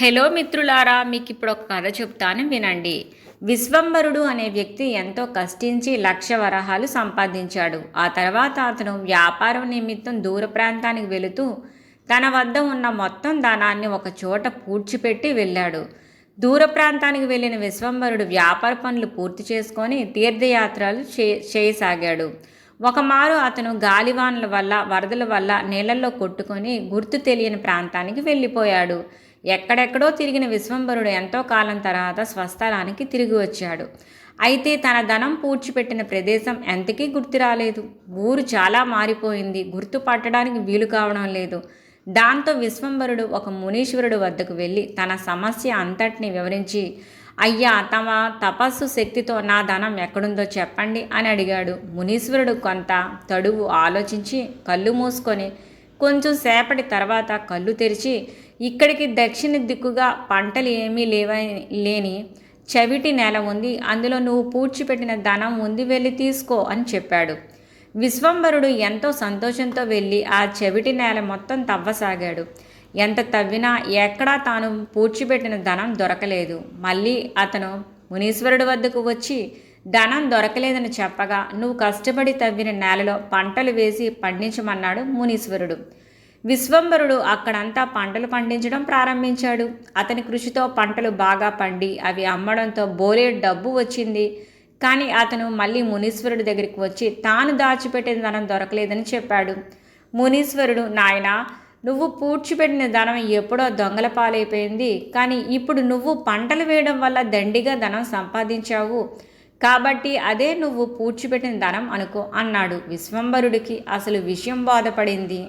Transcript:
Hello మిత్రులారా మీకు ఇప్పుడు ఒక కథ చెప్తాను వినండి. విశ్వంబరుడు అనే వ్యక్తి ఎంతో కష్టించి లక్ష వరహాలు సంపాదించాడు. ఆ తర్వాత అతను వ్యాపారం నిమిత్తం దూర ప్రాంతానికి వెళుతూ తన వద్ద ఉన్న మొత్తం ధనాన్ని ఒక చోట పూడ్చిపెట్టి వెళ్ళాడు. దూర ప్రాంతానికి వెళ్ళిన విశ్వంబరుడు వ్యాపార పనులు పూర్తి చేసుకొని తీర్థయాత్రలు చే చేయసాగాడు. ఒకమారు అతను గాలివానల వల్ల వరదల వల్ల నీళ్ళల్లో కొట్టుకొని గుర్తు తెలియని ప్రాంతానికి వెళ్ళిపోయాడు. ఎక్కడెక్కడో తిరిగిన విశ్వంబరుడు ఎంతో కాలం తర్వాత స్వస్థలానికి తిరిగి వచ్చాడు. అయితే తన ధనం పూడ్చిపెట్టిన ప్రదేశం ఎంతకీ గుర్తు రాలేదు. ఊరు చాలా మారిపోయింది. గుర్తుపట్టడానికి వీలు కావడం లేదు. దాంతో విశ్వంబరుడు ఒక మునీశ్వరుడు వద్దకు వెళ్ళి తన సమస్య అంతటిని వివరించి అయ్యా తమ తపస్సు శక్తితో నా ధనం ఎక్కడుందో చెప్పండి అని అడిగాడు. మునీశ్వరుడు కొంత తడువు ఆలోచించి కళ్ళు మూసుకొని కొంచెం సేపటి తర్వాత కళ్ళు తెరిచి ఇక్కడికి దక్షిణ దిక్కుగా పంటలు ఏమీ లేవని లేని చవిటి నేల ఉంది. అందులో నువ్వు పూడ్చిపెట్టిన ధనం ఉంది వెళ్ళి తీసుకో అని చెప్పాడు. విశ్వంబరుడు ఎంతో సంతోషంతో వెళ్ళి ఆ చెవిటి నేల మొత్తం తవ్వసాగాడు. ఎంత తవ్వినా ఎక్కడా తాను పూడ్చిపెట్టిన ధనం దొరకలేదు. మళ్ళీ అతను మునీశ్వరుడు వద్దకు వచ్చి ధనం దొరకలేదని చెప్పగా నువ్వు కష్టపడి తవ్విన నేలలో పంటలు వేసి పండించమన్నాడు మునీశ్వరుడు. విశ్వంబరుడు అక్కడంతా పంటలు పండించడం ప్రారంభించాడు. అతని కృషితో పంటలు బాగా పండి అవి అమ్మడంతో బోలే డబ్బు వచ్చింది. కానీ అతను మళ్ళీ మునీశ్వరుడి దగ్గరికి వచ్చి తాను దాచిపెట్టిన ధనం దొరకలేదని చెప్పాడు. మునీశ్వరుడు నాయన నువ్వు పూడ్చిపెట్టిన ధనం ఎప్పుడో దొంగల పాలైపోయింది. కానీ ఇప్పుడు నువ్వు పంటలు వేయడం వల్ల దండిగా ధనం సంపాదించావు. కాబట్టి అదే నువ్వు పూడ్చిపెట్టిన ధనం అనుకో అన్నాడు విశ్వంబరుడికి అసలు విషయం బాధపడింది.